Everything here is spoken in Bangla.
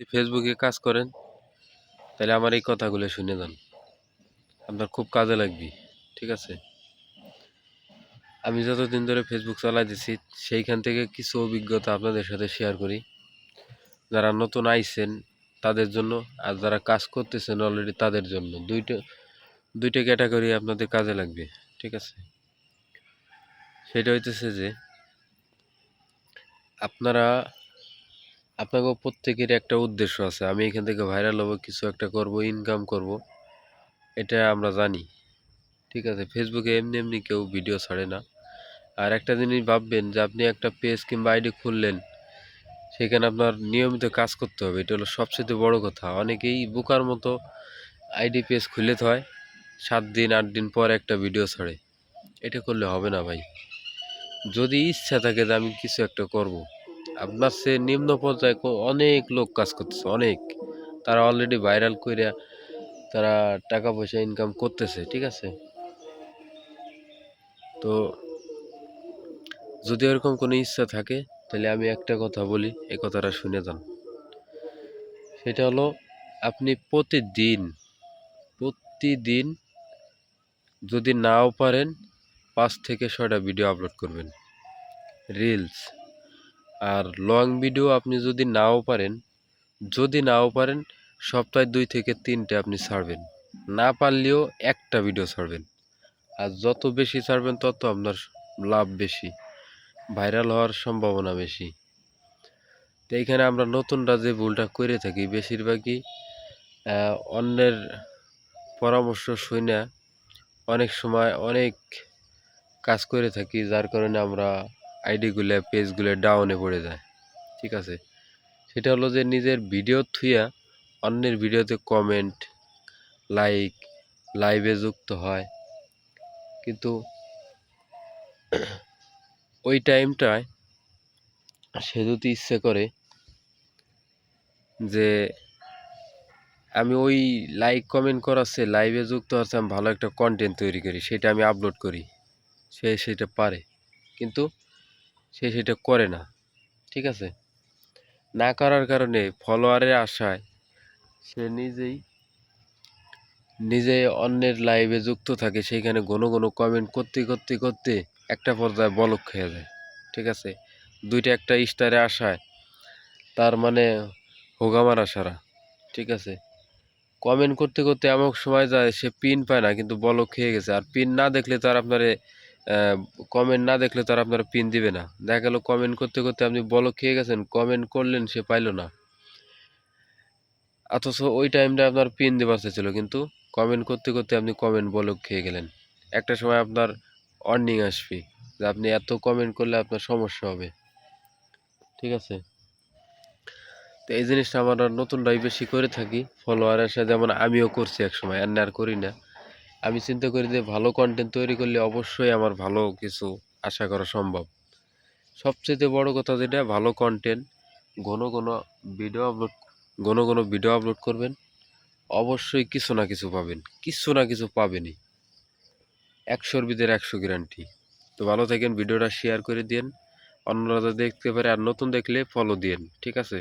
যদি ফেসবুকে কাজ করেন, তাহলে আমার এই কথাগুলো শুনে যান। আপনার খুব কাজে লাগবে, ঠিক আছে? আমি যতদিন ধরে ফেসবুক চালাইতেছি, সেইখান থেকে কিছু অভিজ্ঞতা আপনাদের সাথে শেয়ার করি। যারা নতুন আইছেন, তাদের জন্য, আর যারা কাজ করতেছেন অলরেডি তাদের জন্য। দুইটা দুইটা ক্যাটাগরি আপনাদের কাজে লাগবে, ঠিক আছে? সেটা হইতেছে যে, আপনারা আপনাকে প্রত্যেকের একটা উদ্দেশ্য আছে। আমি এখান থেকে ভাইরাল হব, কিছু একটা করব ইনকাম করব, এটা আমরা জানি। ঠিক আছে? ফেসবুকে এমনি এমনি কেউ ভিডিও ছাড়ে না। আর একটা জিনিস ভাববেন যে আপনি একটা পেজ কিংবা আইডি খুললেন, সেখানে আপনার নিয়মিত কাজ করতে হবে। এটা হলো সবচেয়ে বড় কথা। অনেকেই বোকার মতো আইডি পেজ খুলে হয় সাত দিন, আট দিন পর একটা ভিডিও ছাড়ে। এটা করলে হবে না ভাই। যদি ইচ্ছা থাকে যে আমি কিছু একটা করব। আপনার সে নিম্ন পর্যায়ে অনেক লোক কাজ করতেছে, অনেক। তারা অলরেডি ভাইরাল কইরা তারা টাকা পয়সা ইনকাম করতেছে, ঠিক আছে? তো যদি ওরকম কোনো ইচ্ছা থাকে, তাহলে আমি একটা কথা বলি, এই কথাটা শুনে যান। সেটা হলো, আপনি প্রতিদিন প্রতিদিন যদি নাও পারেন, পাঁচ থেকে ছয়টা ভিডিও আপলোড করবেন। রিলস আর লং ভিডিও আপনি যদি নাও পারেন, যদি নাও পারেন, সপ্তাহে দুই থেকে তিনটে আপনি ছাড়বেন। না পারলেও একটা ভিডিও ছাড়বেন। আর যত বেশি ছাড়বেন, তত আপনার লাভ বেশি ভাইরাল হওয়ার সম্ভাবনা বেশি। তো এইখানে আমরা নতুনরা যে ভুলটা করে থাকি, বেশিরভাগই অন্যের পরামর্শ শুনে অনেক সময় অনেক কাজ করে থাকি, যার কারণে আমরা আইডিগুলো পেজগুলো ডাউনে পড়ে যায়। ঠিক আছে? সেটা হলো যে নিজের ভিডিও থুইয়া অন্যের ভিডিওতে কমেন্ট লাইক লাইভে যুক্ত হয়। কিন্তু ওই টাইমটায় সে যদি ইচ্ছে করে যে আমি ওই লাইক কমেন্ট করাচ্ছে লাইভে যুক্ত হচ্ছে আমি ভালো একটা কন্টেন্ট তৈরি করি, সেটা আমি আপলোড করি, সে সেটা পারে। কিন্তু সে সেটা করে না, ঠিক আছে? না করার কারণে ফলোয়ারের আশায় সে নিজেই নিজে অন্যের লাইভে যুক্ত থাকে, সেইখানে ঘন ঘন কমেন্ট করতে করতে করতে একটা পর্যায়ে বলক খেয়ে যায়, ঠিক আছে? দুইটা একটা স্টারে আসায় তার মানে হোগামার আসারা ঠিক আছে? কমেন্ট করতে করতে এমন সময় যায়, সে পিন পায় না, কিন্তু বলক খেয়ে গেছে। আর পিন না দেখলে তার আপনারে কমেন্ট না দেখলে তো আর আপনারা পিন দিবে না। দেখা গেল কমেন্ট করতে করতে আপনি বলক খেয়ে গেছেন কমেন্ট করলেন, সে পাইলো না। অথচ ওই টাইমটা আপনার পিন দেওয়ার ছিল, কিন্তু কমেন্ট করতে করতে আপনি কমেন্ট বলক খেয়ে গেলেন। একটা সময় আপনার অর্নিং আসবে, যে আপনি এত কমেন্ট করলে আপনার সমস্যা হবে। ঠিক আছে? তো এই জিনিসটা আমরা নতুনরাই বেশি করে থাকি। ফলোয়ারের সাথে যেমন আমিও করছি এক সময় আর করি না। আমি চিন্তা করি যে ভালো কন্টেন্ট তৈরি করলে অবশ্যই আমার ভালো কিছু আশা করা সম্ভব। সবচেয়ে বড় কথা যেটা, ভালো কন্টেন্ট ঘন ঘন ভিডিও আপলোড ঘন ঘন ভিডিও আপলোড করবেন, অবশ্যই কিছু না কিছু পাবেন, কিছু না কিছু পাবেনই। একশোর ভিতরে একশো গ্যারান্টি তো ভালো থাকেন, ভিডিওটা শেয়ার করে দিন অন্যরা দেখতে পারে আর নতুন দেখলে ফলো দিন ঠিক আছে?